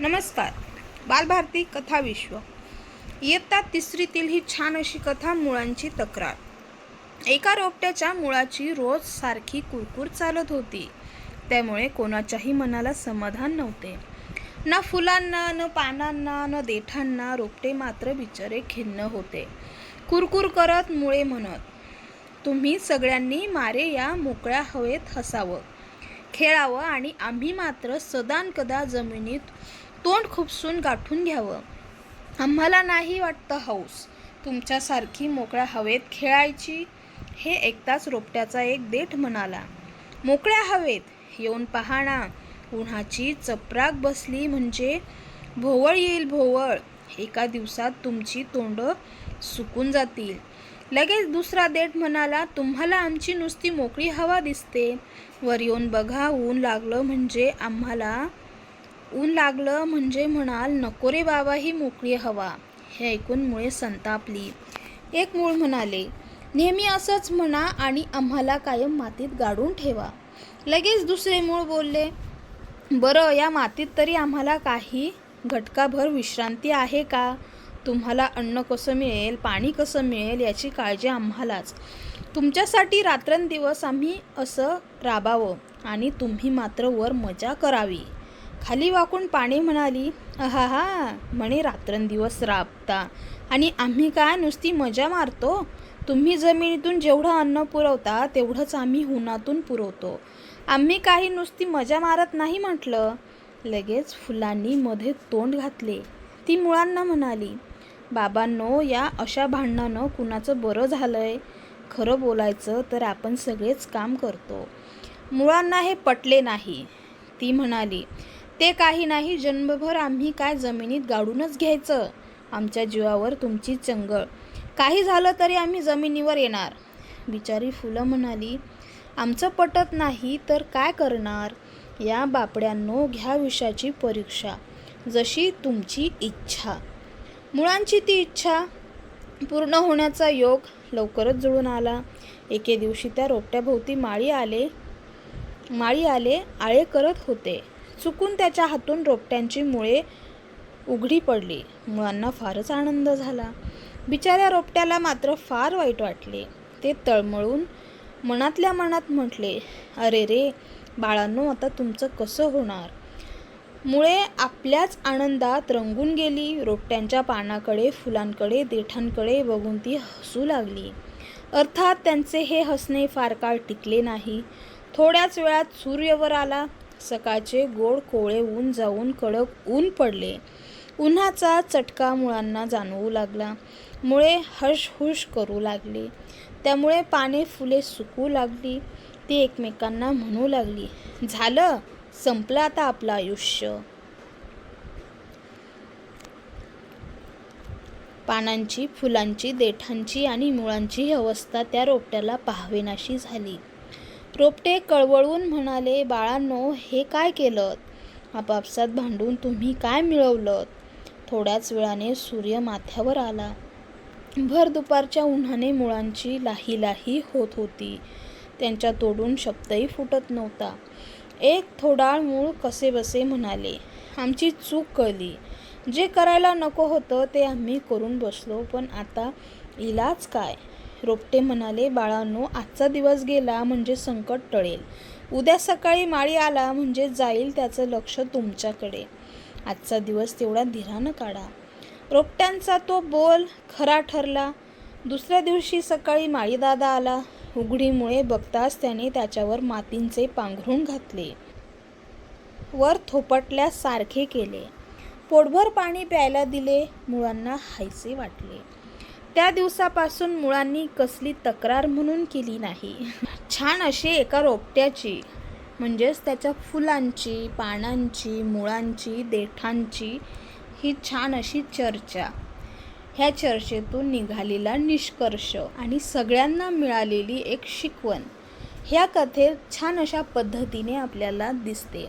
नमस्कार. बालभारती कथा विश्व. इयत्ता तिसरीतील ही छान अशी कथा मुळांची तक्रार. एका रोपट्याच्या मुळाची रोज सारखी कुरकुर चालत होती. त्यामुळे कोणाच्याही मनाला समाधान नव्हते. ना फुलांना न पानांना न देठांना रोपटे मात्र बिचारे खिन्न होते. कुरकुर करत मुळे म्हणत तुम्ही सगळ्यांनी मारे या मोकळ्या हवेत हसावं. खेळावं आणि आम्ही मात्र सदान कदा जमिनीत तोंड खुपसून गाठून घ्यावं. आम्हाला नाही वाटतं हौस. तुमच्यासारखी मोकळ्या हवेत खेळायची? हे एकदाच रोपट्याचा एक देठ म्हणाला. मोकळ्या हवेत? येऊन पहा उन्हाची चपराक बसली म्हणजे भोवळ येईल भोवळ. एका दिवसात तुमची तोंड सुकून जातील. लगेच दुसरा देठ म्हणाला तुम्हाला आमची नुसती मोकळी हवा दिसते. वर येऊन बघा ऊन लागलं म्हणजे आम्हाला ऊन लागलं म्हणजे म्हणाल नको रे बाबा ही मोकळी हवा. हे ऐकून मुळे संतापली. एक मूळ म्हणाले नेहमी असंच म्हणा आणि आम्हाला कायम मातीत गाडून ठेवा. लगेच दुसरे मूळ बोलले बरं या मातीत तरी आम्हाला काही घटकाभर विश्रांती आहे का? तुम्हाला अन्न कसं मिळेल पाणी कसं मिळेल याची काळजी आम्हालाच. तुमच्यासाठी रात्रंदिवस आम्ही असं राबावं आणि तुम्ही मात्र वर मजा करावी. खाली वाकून पाणी म्हणाली अहा हा म्हणे रात्रंदिवस राबता. आणि आम्ही काय नुसती मजा मारतो? तुम्ही जमिनीतून जेवढं अन्न पुरवता तेवढंच आम्ही उन्हातून पुरवतो. आम्ही काही नुसती मजा मारत नाही म्हटलं. लगेच फुलांनी मध्ये तोंड घातले. ती मुळांना म्हणाली बाबांनो या अशा भांडणानं कुणाचं बरं झालंय? खरं बोलायचं तर आपण सगळेच काम करतो. मुळांना हे पटले नाही. ती म्हणाली ते काही नाही जन्मभर आम्ही काय जमिनीत गाडूनच घ्यायचं? आमच्या जीवावर तुमची चंगळ. काही झालं तरी आम्ही जमिनीवर येणार. बिचारी फुलं म्हणाली आमचं पटत नाही तर काय करणार? या बापड्यांनो घ्या विषयाची परीक्षा. जशी तुमची इच्छा. मुळांची ती इच्छा पूर्ण होण्याचा योग लवकरच जुळून आला. एके दिवशी त्या रोपट्याभोवती माळी आले माळी आले आळे करत होते. चुकून त्याच्या हातून रोपट्यांची मुळे उघडी पडली. मुळांना फारच आनंद झाला. बिचाऱ्या रोपट्याला मात्र फार वाईट वाटले. ते तळमळून मनातल्या मनात म्हटले अरे रे बाळांनो आता तुमचं कसं होणार? मुळे आपल्याच आनंदात रंगून गेली. रोपट्यांच्या पानाकडे फुलांकडे देठांकडे बघून ती हसू लागली. अर्थात त्यांचे हे हसणे फार काळ टिकले नाही. थोड्याच वेळात सूर्यवर आला. सकाळचे गोड कोवळे ऊन जाऊन कडक ऊन पडले. उन्हाचा चटका मुळांना जाणवू लागला. मुळे हशहुश करू लागले. त्यामुळे पाने फुले सुकू लागली. ती एकमेकांना म्हणू लागली झालं संपलं आता आपलं आयुष्य. पानांची फुलांची देठांची आणि मुळांची अवस्था त्या रोपट्याला पाहावेनाशी झाली. रोपटे कळवळून म्हणाले बाळांनो हे काय केलं आपापसात भांडून तुम्ही काय मिळवलं थोड्याच वेळाने सूर्य माथ्यावर आला. भर दुपारच्या उन्हाने मुळांची लाही लाही होत होती. त्यांच्या तोडून शब्दही फुटत नव्हता. एक थोडाळ मूळ कसे बसे? म्हणाले. आमची चूक कळली. जे करायला नको होतं ते आम्ही करून बसलो पण आता इलाज काय? रोपटे म्हणाले बाळांनो आजचा दिवस गेला म्हणजे संकट टळेल. उद्या सकाळी माळी आला म्हणजे जाईल त्याचं लक्ष तुमच्याकडे. आजचा दिवस तेवढा धीरानं काढा. रोपट्यांचा तो बोल खरा ठरला. दुसऱ्या दिवशी सकाळी माळीदादा आला. उघडीमुळे बघताच त्याने त्याच्यावर मातींचे पांघरून घातले. वर थोपटल्यासारखे केले. पोटभर पाणी प्यायला दिले. मुळांना हायसे वाटले. त्या दिवसापासून मुळांनी कसली तक्रार म्हणून केली नाही. छान अशी एका रोपट्याची म्हणजेच त्याच्या फुलांची पानांची मुळांची देठांची ही छान अशी चर्चा. ह्या चर्चेतून निघालेला निष्कर्ष आणि सगळ्यांना मिळालेली एक शिकवण. ह्या कथेत छान अशा पद्धतीने आपल्याला दिसते.